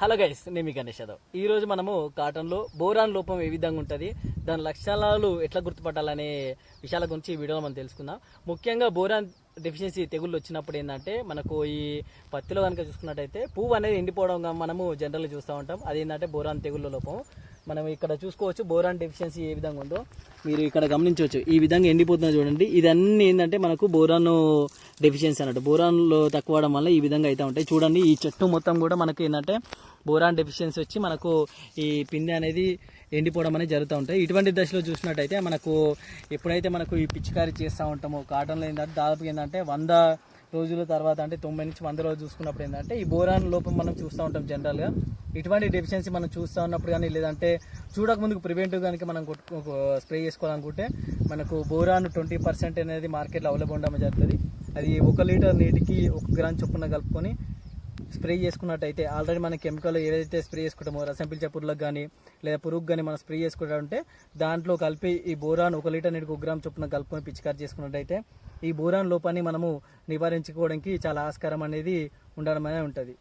Hello guys నేను మీ గణేష్ యాదవ్. ఈ రోజు మనము కాటన్లో బోరాన్ లోపం ఏ విధంగా ఉంటుంది దాని లక్షణాలు ఎట్లా గుర్తుపట్టాలనే విషయాల గురించి ఈ వీడియోలో మనం తెలుసుకుందాం. ముఖ్యంగా బోరాన్ డెఫిషియన్సీ తెగుళ్ళు వచ్చినప్పుడు ఏంటంటే మనకు ఈ పత్తిలో కనుక చూసుకున్నట్టయితే పువ్వు అనేది ఎండిపోవడం మనము జనరల్గా చూస్తూ ఉంటాం. అది ఏంటంటే బోరాన్ తెగుళ్ళ లోపం. మనం ఇక్కడ చూసుకోవచ్చు బోరాన్ డెఫిషియన్సీ ఏ విధంగా ఉందో. మీరు ఇక్కడ గమనించవచ్చు. ఈ విధంగా ఎండిపోతుందో చూడండి. ఇదన్నీ ఏంటంటే మనకు బోరాన్ డెఫిషియన్సీ అన్నట్టు. బోరాన్లో తక్కువ అవడం వల్ల ఈ విధంగా అయితే ఉంటాయి. చూడండి ఈ చెట్టు మొత్తం కూడా మనకు ఏంటంటే బోరాన్ డెఫిషియన్సీ వచ్చి మనకు ఈ పిండి అనేది ఎండిపోవడం అనేది జరుగుతూ ఉంటాయి. ఇటువంటి దశలో చూసినట్టయితే మనకు ఎప్పుడైతే మనకు ఈ పిచికారీ చేస్తూ ఉంటామో కాటన్లో ఏంటంటే దాదాపు ఏంటంటే వంద రోజుల తర్వాత అంటే తొంభై నుంచి వంద రోజులు చూసుకున్నప్పుడు ఏంటంటే ఈ బోరాన్ లోపం మనం చూస్తూ ఉంటాం జనరల్గా ఇటువంటి డెఫిషియన్సీ మనం చూస్తూ ఉన్నప్పుడు కానీ లేదంటే చూడకముందుకు ప్రివెంటివ్ కనుక మనం కొట్టు స్ప్రే చేసుకోవాలనుకుంటే మనకు బోరాన్ ట్వంటీ పర్సెంట్ అనేది మార్కెట్లో అవైలబుల్ ఉండడం జరుగుతుంది. అది ఒక లీటర్ నీటికి ఒక గ్రామ్ చొప్పున కలుపుకొని స్ప్రే చేసుకున్నట్టయితే ఆల్రెడీ మన కెమికల్ ఏదైతే స్ప్రే చేసుకుంటామో రసం పిలిచే పురుగులకు కానీ లేదా పురుగు కానీ మనం స్ప్రే చేసుకుంటామంటే దాంట్లో కలిపి ఈ బోరాన్ ఒక లీటర్ నీటికి ఒక గ్రామ్ చొప్పున కలుపుకొని పిచికారి చేసుకున్నట్టయితే ఈ బోరాన్ లోపాన్ని మనము నివారించుకోవడానికి చాలా ఆస్కారం అనేది ఉండడం అనేది ఉంటుంది.